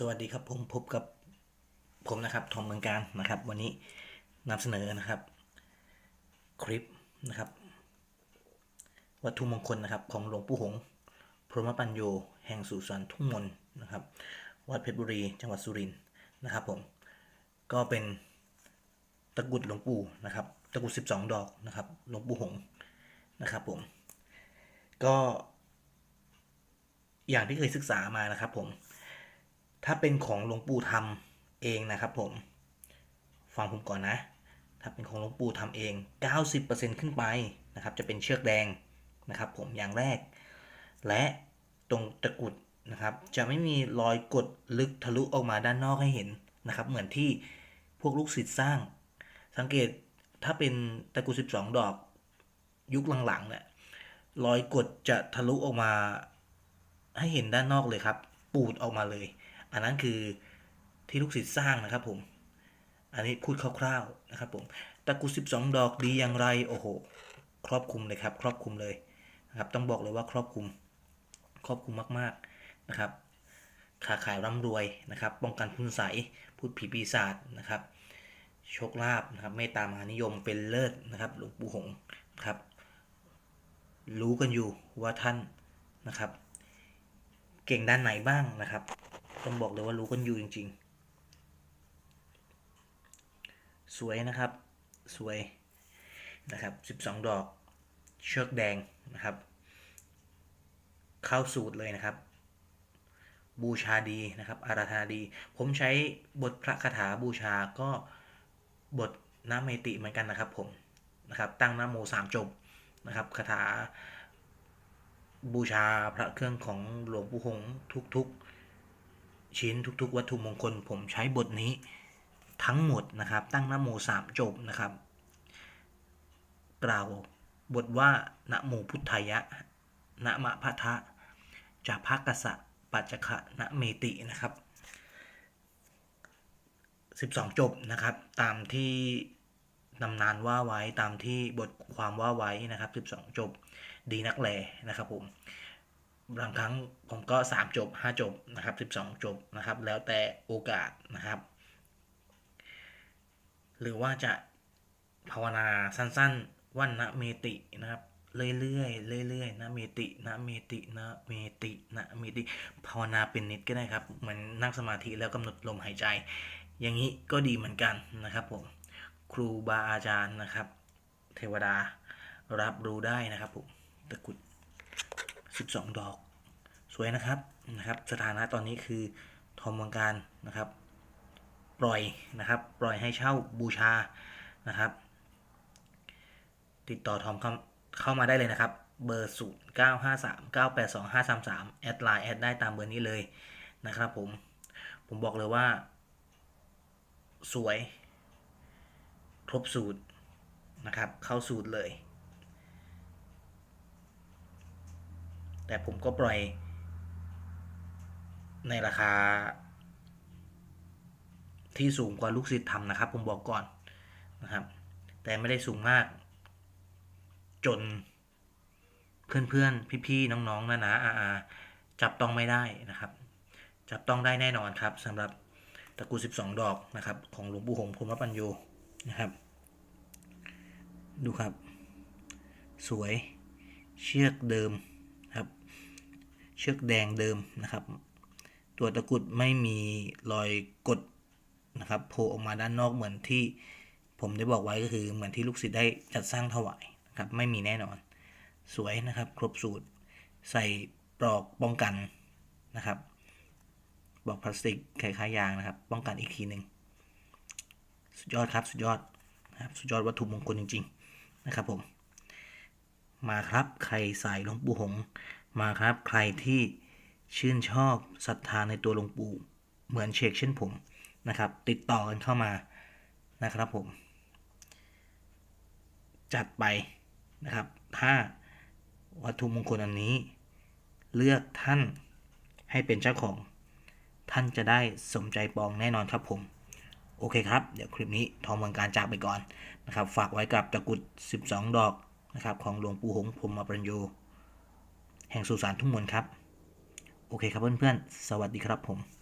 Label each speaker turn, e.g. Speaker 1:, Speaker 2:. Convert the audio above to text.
Speaker 1: สวัสดีครับผมพบกับผมนะครับทอมเมืองการนะครับ วันนี้นำเสนอนะครับคลิปนะครับ วัตถุมงคลนะครับของหลวงปู่หง พรหมปัญโยแห่งสุสานทุ่งมนนะครับ วัดเพชรบุรีจังหวัดสุรินทร์นะครับผมก็เป็นตะกุดหลวงปู่นะครับ ตะกุด 12 ดอกนะครับหลวงปู่หงนะครับผมก็อย่างที่เคยศึกษามานะครับผม ถ้าเป็นของหลวงปู่ทำเองนะครับผม ฟังผมก่อนนะ ถ้าเป็นของหลวงปู่ทำเอง 90%ขึ้นไปนะครับ จะเป็นเชือกแดงนะครับผมอย่างแรก และตรงตะกุดนะครับ จะไม่มีรอยกดลึกทะลุออกมาด้านนอกให้เห็นนะครับ เหมือนที่พวกลูกศิษย์สร้าง สังเกตถ้าเป็นตะกุด12 ดอก ยุคหลังๆเนี่ยรอยกดจะทะลุออกมาให้เห็นด้านนอกเลยครับ ปูดออกมาเลย อันนั้นคือที่ลูกศิษย์สร้างนะครับผม อันนี้พูดคร่าวๆนะครับผมตะกรุด12ดอกดีอย่างไรโอ้โหครอบคลุมเลยครับ ครอบคลุมเลยนะครับต้องบอกเลยว่าครอบคลุมครอบคลุมมากๆนะครับค้าขายร่ำรวยนะครับ ป้องกันคุณใสพูดผีปีศาจนะครับ โชคลาภนะครับเมตตามหานิยมเป็นเลิศนะครับ หลวงปู่หงส์ครับ รู้กันอยู่ว่าท่านนะครับ เก่งด้านไหนบ้างนะครับ ต้องบอกเลยว่ารู้กันอยู่จริง ๆ สวยนะครับ สวยนะครับ 12 ดอก เชือกแดงนะครับ เข้าสูตรเลยนะครับ บูชาดีนะครับ อาราธนาดี ผมใช้บทพระคาถาบูชาก็บทน้ำเมติเหมือนกันนะครับผมนะครับตั้งน้ำโมสามจบนะครับคาถาบูชาพระเครื่องของหลวงปู่หงทุกๆ ชิ้นทุกๆ วัตถุมงคล ผมใช้บทนี้ทั้งหมดนะครับ ตั้งนโมสามจบนะครับ กล่าวบทว่านะโมพุทธายะนะมะพะทะจากภาคกษะปัจจคะนะเมตินะครับ 12 จบนะครับ ตามที่ตำนานว่าไว้ตามที่บทความว่าไว้นะครับ 12 จบ ดีนักแลนะครับผม บางครั้งผมก็ 3 จบ 5 จบนะครับ 12 จบนะครับ แล้วแต่โอกาสนะครับ หรือว่าจะภาวนาสั้นๆ วันนะเมตินะครับ เรื่อยๆเรื่อยๆนะเมตินะเมตินะเมตินะเมติภาวนาเป็นนิดก็ได้ครับเหมือนนั่งสมาธิแล้วกำหนดลมหายใจ อย่างนี้ก็ดีเหมือนกันนะครับผมครูบาอาจารย์นะครับ เทวดารับรู้ได้นะครับผมตะกุด 12 ดอก สวยนะครับนะครับ สถานะตอนนี้คือทอมเมืองการนะครับ ปล่อยนะครับ ปล่อยให้เช่าบูชานะครับ ติดต่อทอมเข้าเข้ามาได้เลยนะครับ เบอร์ 0 9 5 3 9 8 2 5 3 3 แอดไลน์แอดได้ตามเบอร์นี้เลยนะครับผม ผมบอกเลยว่า สวย ครบสูตรนะครับ เข้าสูตรเลย แต่ผมก็ปล่อยในราคา ที่สูงกว่าลูกศิษย์ทำนะครับ ผมบอกก่อนนะครับ แต่ไม่ได้สูงมาก จนเพื่อนๆ พี่ๆ น้องๆนะนะอาอาจับต้องไม่ได้นะครับ จับต้องได้แน่นอนครับสำหรับตะกรุด12ดอกนะครับ ของหลวงปู่หงส์พรหมปัญโยนะครับ ดูครับ สวยเชือกเดิม เชือกแดงเดิมนะครับ ตัวตะกุดไม่มีรอยกดนะครับโผล่ออกมาด้านนอกเหมือนที่ผมได้บอกไว้ก็คือเหมือนที่ลูกศิษย์ได้จัดสร้างถวายนะครับไม่มีแน่นอน สวยนะครับครบสูตร ใส่ปลอกป้องกันนะครับปลอกพลาสติกไขค้ายางนะครับ ป้องกันอีกทีหนึ่งสุดยอดครับสุดยอดนะครับสุดยอดวัตถุมงคลจริง ๆ นะครับผมมาครับใครสายหลวงปู่หง มาครับ ใครที่ชื่นชอบศรัทธาในตัวหลวงปู่ เหมือนเชกเช่นผมนะครับ ติดต่อกันเข้ามานะครับผม จัดไปนะครับ ถ้าวัตถุมงคลอันนี้ เลือกท่านให้เป็นเจ้าของ ท่านจะได้สมใจปองแน่นอนครับผม โอเคครับ เดี๋ยวคลิปนี้ทองเมืองการจากไปก่อนนะครับ ฝากไว้กับตะกุด 12 ดอกนะครับของหลวงปู่หงส์พรหมปรัญโย แห่งสุสานทุ่งมนครับ โอเคครับเพื่อนๆ สวัสดีครับผม